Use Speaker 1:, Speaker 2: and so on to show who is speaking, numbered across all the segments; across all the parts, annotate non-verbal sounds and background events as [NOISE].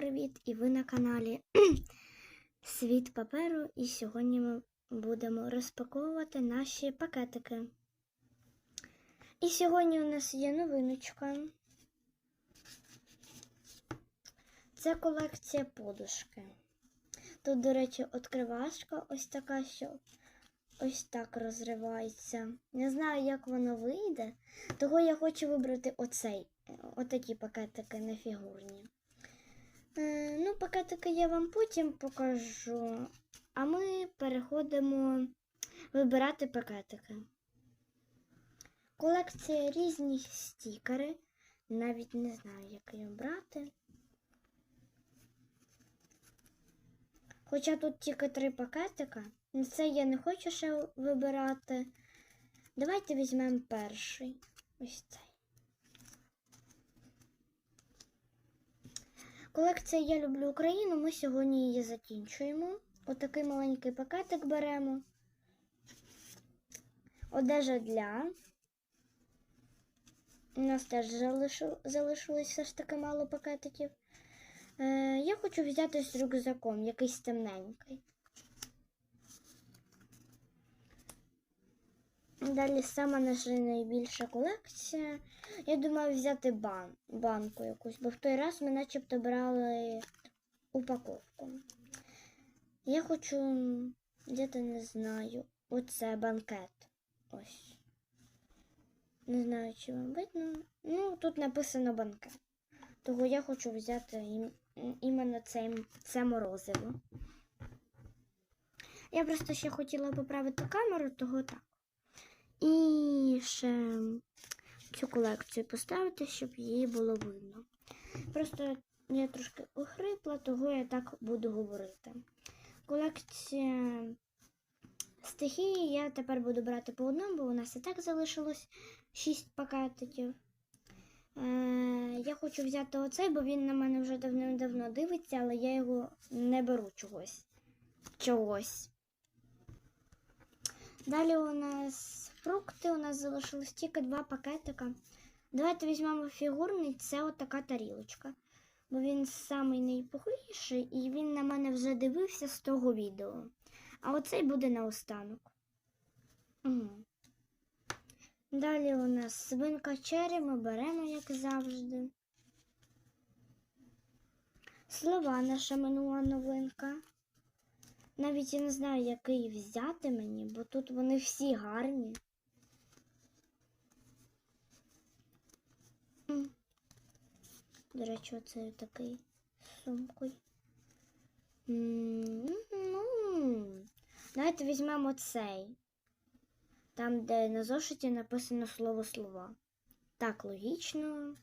Speaker 1: привіт! І ви на каналі [CLEARS THROAT] Світ паперу. І сьогодні ми будемо розпаковувати наші пакетики. І сьогодні у нас є новиночка. Це колекція подушки. Тут, до речі, відкривашка ось така, що ось так розривається. Не знаю, як воно вийде, того я хочу вибрати оцей, отакі пакетики не Е, ну, пакетики я вам потім покажу, а ми переходимо вибирати пакетики. Колекція різні стікери. Навіть не знаю, який обрати. Хоча тут тільки три пакетика, це я не хочу ще вибирати. Давайте візьмемо перший. Ось цей. Колекція Я люблю Україну. Ми сьогодні її закінчуємо. Отакий маленький пакетик беремо. Одежа для. У нас теж залишилось все ж таки мало пакетиків. Е, я хочу взяти з рюкзаком, якийсь темненький. Далі сама наша найбільша колекція. Я думаю взяти бан, банку якусь, бо в той раз ми начебто брали упаковку. Я хочу, де-то не знаю, оце банкет. Ось. Не знаю, чи вам видно. Ну, тут написано банкет. Того я хочу взяти іменно це, це морозиво. Я просто ще хотіла поправити камеру, того так. І ще цю колекцію поставити, щоб її було видно. Просто я трошки охрипла, того я так буду говорити. Колекція стихії я тепер буду брати по одному, бо у нас і так залишилось 6 пакетиків. Е, я хочу взяти оцей, бо він на мене вже давним-давно дивиться, але я його не беру чогось. Чогось. Далі у нас фрукти, у нас залишилось тільки два пакетика. Давайте візьмемо фігурний, це отака тарілочка. Бо він самий найпухліший і він на мене вже дивився з того відео. А оцей буде наостанок. Угу. Далі у нас свинка чері, ми беремо, як завжди. Слова наша минула новинка. Навіть я не знаю, який взяти мені, бо тут вони всі гарні. До речі, оце такий з сумкою. Ну, давайте візьмемо цей. Там, де на зошиті написано слово слова. Так, логічно.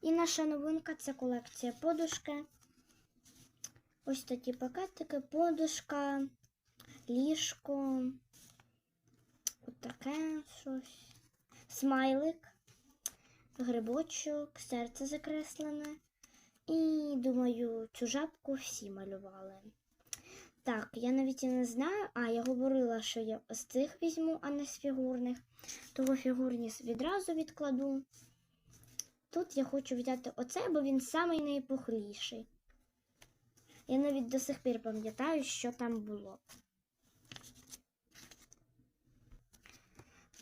Speaker 1: І наша новинка це колекція подушки. Ось такі пакетики, подушка, ліжко, отаке щось, смайлик, грибочок, серце закреслене. І, думаю, цю жабку всі малювали. Так, я навіть і не знаю, а я говорила, що я з цих візьму, а не з фігурних. Того фігурні відразу відкладу. Тут я хочу взяти оце, бо він самий найпухліший. Я навіть до сих пір пам'ятаю, що там було.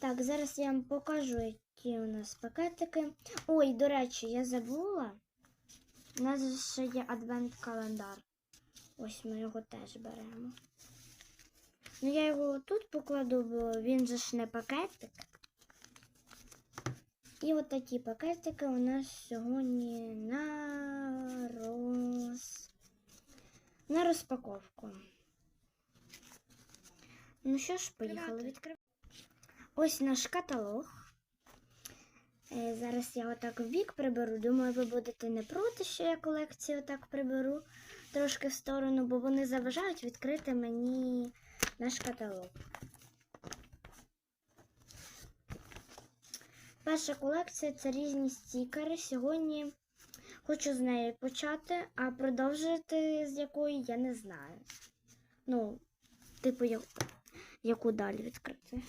Speaker 1: Так, зараз я вам покажу, які у нас пакетики. Ой, до речі, я забула. У нас ще є адвент-календар. Ось ми його теж беремо. Ну, я його тут покладу, бо він же ж не пакетик. І от такі пакетики у нас сьогодні на роз... на розпаковку. Ну що ж, поїхали відкривати. Ось наш каталог. Е, Зараз я отак в бік приберу. Думаю, ви будете не проти, що я колекцію отак приберу трошки в сторону, бо вони заважають відкрити мені наш каталог. Перша колекція це різні стікери. Сьогодні хочу з неї почати, а продовжити з якої я не знаю. Ну, типу, яку далі відкрити.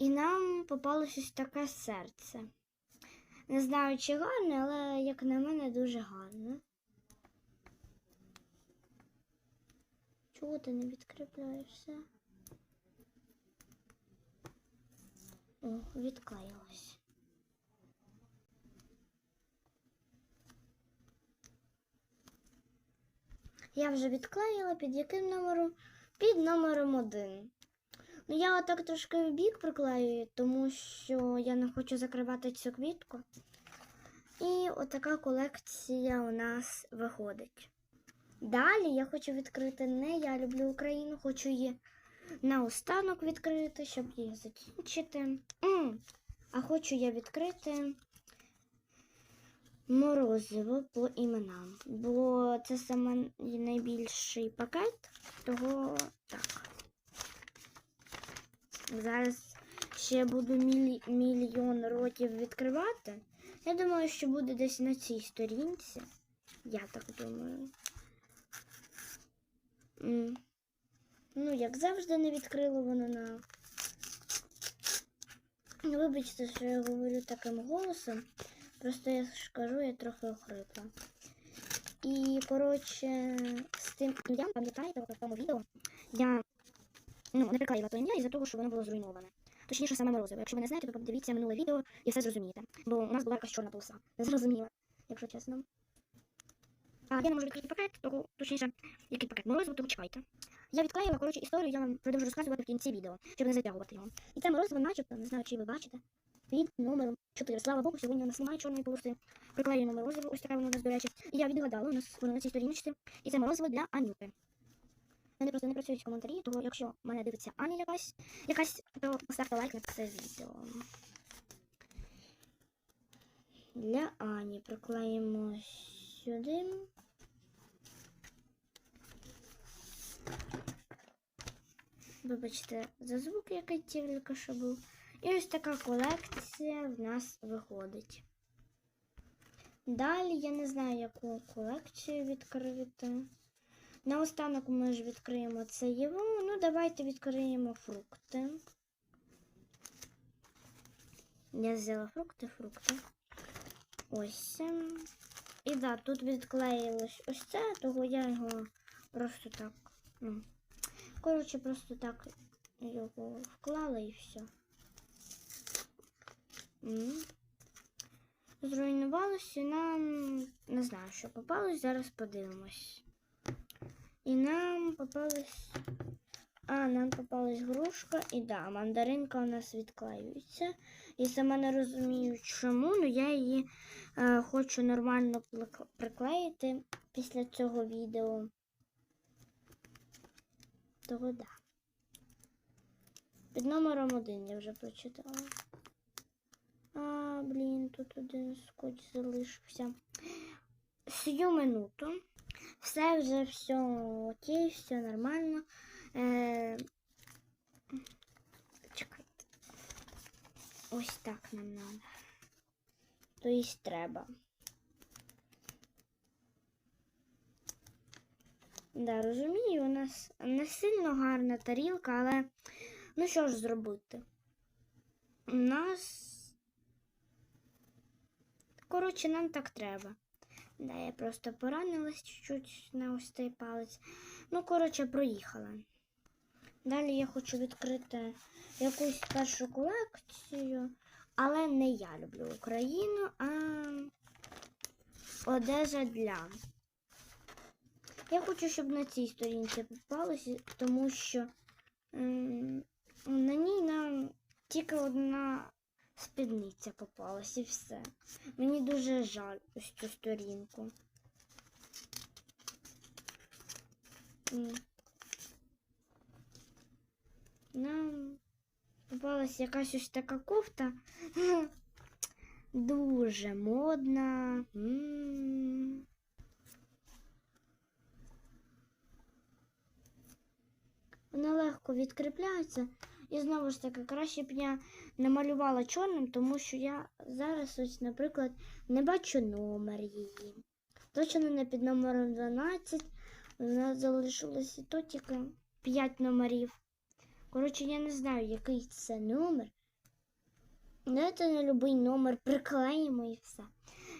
Speaker 1: І нам попалось ось таке серце. Не знаю, чи гарне, але як на мене дуже гарне. Чого ти не відкріпляєшся? О, відклеїлось. Я вже відклеїла під яким номером? Під номером один. Ну, я отак трошки в бік приклеюю, тому що я не хочу закривати цю квітку. І отака колекція у нас виходить. Далі я хочу відкрити не я люблю Україну, хочу її наостанок відкрити, щоб її закінчити. А хочу я відкрити морозиво по іменам. Бо це саме найбільший пакет, того так. Зараз ще буду мілі... мільйон років відкривати. Я думаю, що буде десь на цій сторінці. Я так думаю. Ну, як завжди, не відкрила воно на. Вибачте, що я говорю таким голосом. Просто я ж кажу, я трохи охрипла. І, коротше, з тим ім'ям, пам'ятаєте, в тому відео я ну, не приклеїла то ім'я із-за того, що воно було зруйноване. Точніше, саме морозиво. Якщо ви не знаєте, то подивіться минуле відео і все зрозумієте. Бо у нас була якась чорна полоса. Не зрозуміла, якщо чесно. А я не можу відкрити пакет, того, точніше, який пакет морозиво, того чекайте. Я відклеїла, коротше, історію, я вам продовжу розказувати в кінці відео, щоб не затягувати його. І це морозиво, начебто, не знаю, чи ви бачите, під номером 4. Слава Богу, сьогодні у нас немає чорної полоси. Приклеєно морозиво, ось таке воно у нас, до речі. І я відгадала, у нас воно на цій сторіночці. І це морозиво для Анюти. Вони просто не працюють коментарі, тому якщо мене дивиться Аня якась, якась, то поставте лайк на це відео. Для Ані приклеїмо сюди. Вибачте, за звук, який тільки що був. І ось така колекція в нас виходить. Далі я не знаю, яку колекцію відкрити. Наостанок ми ж відкриємо це його. Ну, давайте відкриємо фрукти. Я взяла фрукти, фрукти. Ось. І да, тут відклеїлось ось це, того я його просто так. Ну, коротше, просто так його вклала і все. Зруйнувалося нам не знаю, що попалось, зараз подивимось. І нам попалась. А, нам попалась грушка і да, мандаринка у нас відклеюється. І сама не розумію чому, але я її е, хочу нормально приклеїти після цього відео. Того да. Під номером один я вже прочитала. А, блін, тут один скотч залишився. Сію минуту. Все вже все окей, все нормально. Е... Чекайте. Ось так нам надо. Тобто треба. Да, розумію, у нас не сильно гарна тарілка, але ну що ж зробити? У нас. Коротше, нам так треба. Да, я просто поранилась чуть-чуть на ось цей палець. Ну, коротше, проїхала. Далі я хочу відкрити якусь першу колекцію, але не я люблю Україну, а одежа для. Я хочу, щоб на цій сторінці попалося, тому що м, на ній нам тільки одна спідниця попалась і все. Мені дуже жаль ось цю сторінку. Нам попалась якась ось така кофта. Дуже модна. Вона легко відкріпляється. І знову ж таки, краще б я намалювала чорним, тому що я зараз, ось, наприклад, не бачу номер її. Точно не під номером 12. У нас залишилося то тільки 5 номерів. Коротше, я не знаю, який це номер. Давайте на будь-який номер приклеїмо і все.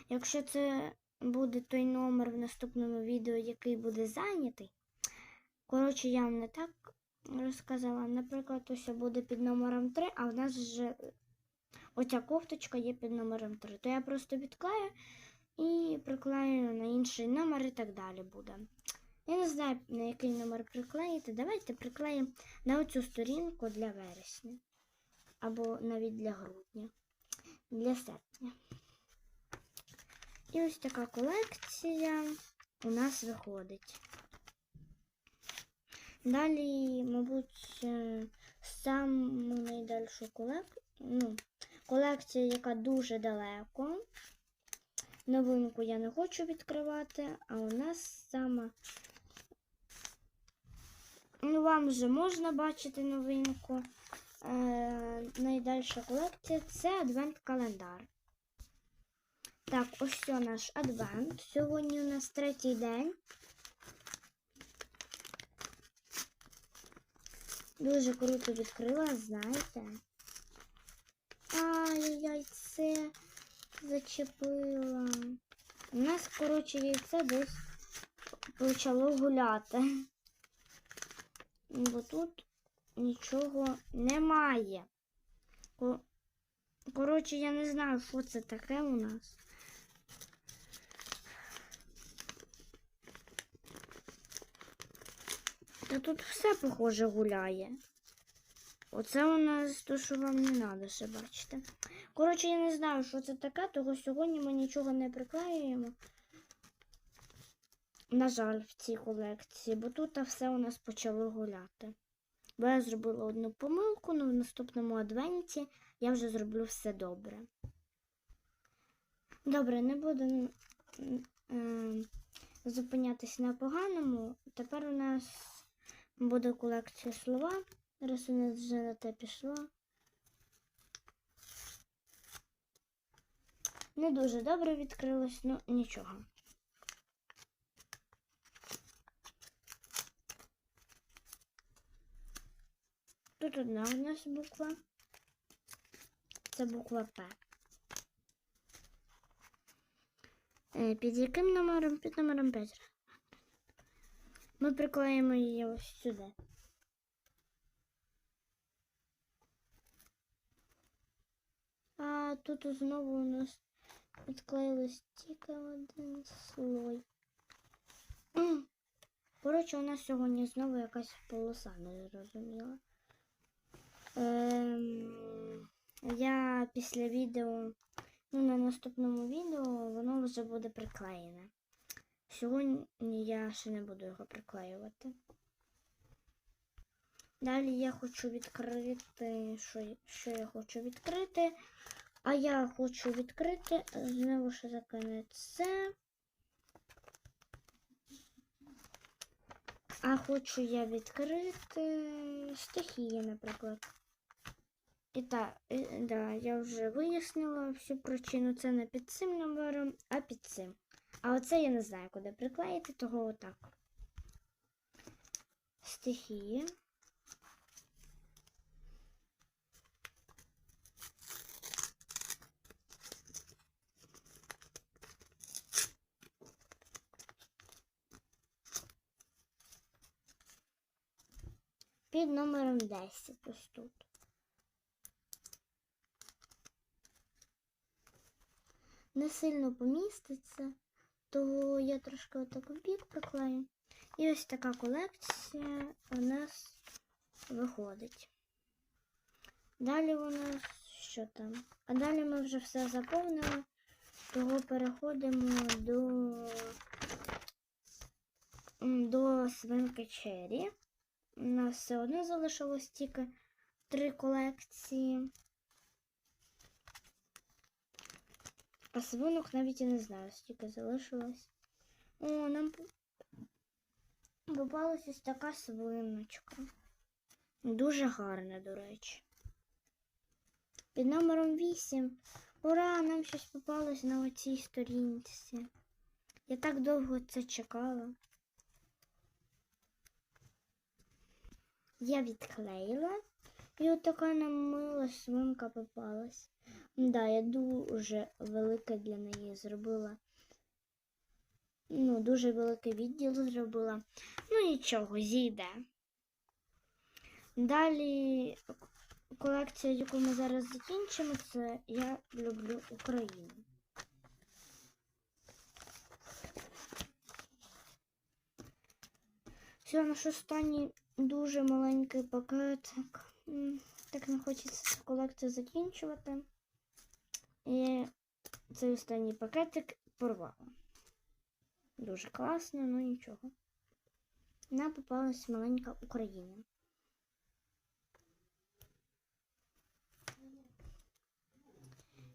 Speaker 1: Якщо це буде той номер в наступному відео, який буде зайнятий. Коротше, я вам не так розказала. Наприклад, ось буде під номером 3, а в нас вже оця кофточка є під номером 3. То я просто відклею і приклею на інший номер і так далі буде. Я не знаю, на який номер приклеїти. Давайте приклеїмо на оцю сторінку для вересня. Або навіть для грудня, для серпня. І ось така колекція у нас виходить. Далі, мабуть, е, саму найдальшу колек... ну, колекція, яка дуже далеко. Новинку я не хочу відкривати, а у нас сама. Ну, вам вже можна бачити новинку. Е, найдальша колекція це адвент-календар. Так, ось це наш адвент. Сьогодні у нас третій день. Дуже круто відкрила, знаєте. Ай, яйце зачепила. У нас, коротше, яйце десь почало гуляти. Бо тут нічого немає. Коротше, я не знаю, що це таке у нас. Та тут все, похоже, гуляє. Оце у нас то, що вам не треба ще бачите. Коротше, я не знаю, що це таке, того сьогодні ми нічого не приклеюємо. На жаль, в цій колекції, бо тут все у нас почало гуляти. Бо я зробила одну помилку, але в наступному адвенті я вже зроблю все добре. Добре, не буду м, м, зупинятись на поганому. Тепер у нас буде колекція слова. Раз у нас вже на те пішло. Не дуже добре відкрилось, ну нічого. Тут одна у нас буква. Це буква П. Е, Під яким номером? Під номером 5. Ми приклеїмо її ось сюди. А тут знову у нас відклеїлось тільки один слой. Коротше, у нас сьогодні знову якась полоса не зрозуміла. Ем, я після відео, ну на наступному відео воно вже буде приклеєне. Сьогодні я ще не буду його приклеювати. Далі я хочу відкрити, що, що я хочу відкрити. А я хочу відкрити, знову ж таки це. А хочу я відкрити стихії, наприклад. І так, і, да, я вже вияснила всю причину. Це не під цим номером, а під цим. А оце я не знаю, куди приклеїти, того отак. Стихії. Під номером 10 ось тут. Не сильно поміститься, то я трошки отак в бік приклею. І ось така колекція у нас виходить. Далі у нас що там? А далі ми вже все заповнили, того переходимо до, до свинки Черрі. У нас все одно залишилось тільки три колекції. А свинок навіть і не знаю, скільки залишилось. О, нам по- попалась ось така свиночка. Дуже гарна, до речі. Під номером 8. Ура! Нам щось попалось на оцій сторінці. Я так довго це чекала. Я відклеїла. І от така нам мила свинка попалась. Да, я дуже велике для неї зробила. Ну, дуже великий відділ зробила. Ну нічого, зійде. Далі колекція, яку ми зараз закінчимо, це Я люблю Україну. Все, наш останній дуже маленький пакетик. Так не хочеться колекцію закінчувати. І цей останній пакетик порвала. Дуже класно, ну нічого. Нам попалась маленька Україна.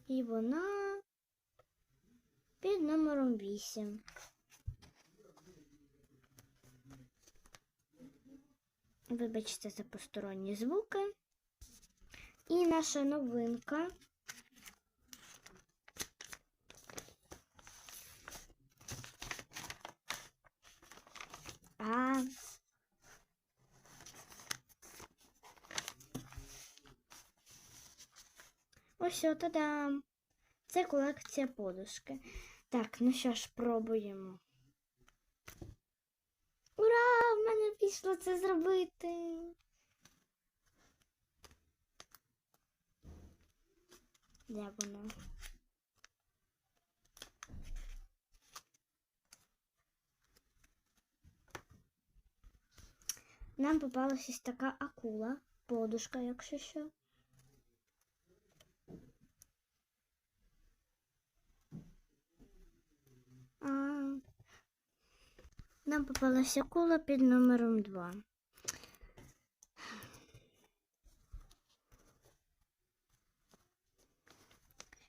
Speaker 1: І вона під номером 8. Вибачте за посторонні звуки. І наша новинка. А. Ось та-дам! Це колекція подушки. Так, ну що ж, пробуємо. Ура! В мене пішло це зробити. Де? Нам попалась ось така акула, подушка, якщо що. А, нам попалася акула під номером 2.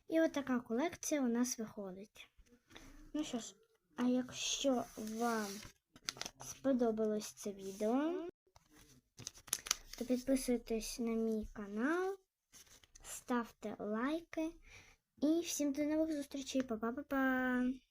Speaker 1: І от така колекція у нас виходить. Ну що ж, а якщо вам сподобалось це відео, то підписуйтесь на мій канал, ставте лайки і всім до нових зустрічей. Па-па-па-па!